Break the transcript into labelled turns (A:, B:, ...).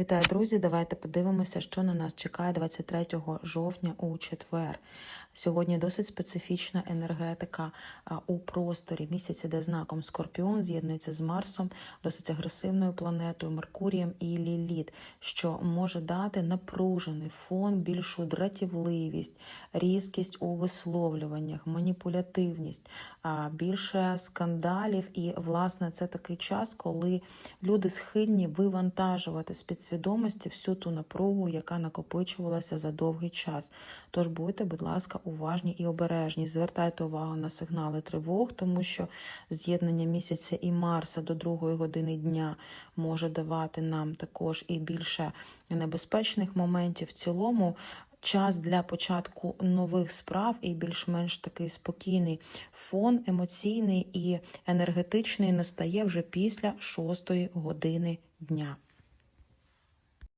A: Вітаю, друзі! Давайте подивимося, що на нас чекає 23 жовтня у четвер. Сьогодні досить специфічна енергетика у просторі. Місяць іде знаком Скорпіон, з'єднується з Марсом, досить агресивною планетою, Меркурієм і Ліліт, що може дати напружений фон, більшу дратівливість, різкість у висловлюваннях, маніпулятивність, більше скандалів. І, власне, це такий час, коли люди схильні вивантажувати з підсвідомості всю ту напругу, яка накопичувалася за довгий час. Тож будьте, будь ласка, уважні і обережні. Звертайте увагу на сигнали тривог, тому що з'єднання місяця і Марса до другої години дня може давати нам також і більше небезпечних моментів. В цілому час для початку нових справ і більш-менш такий спокійний фон емоційний і енергетичний настає вже після шостої години дня.